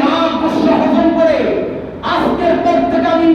রাত কষ্ট করে আজকের পর থেকে আমি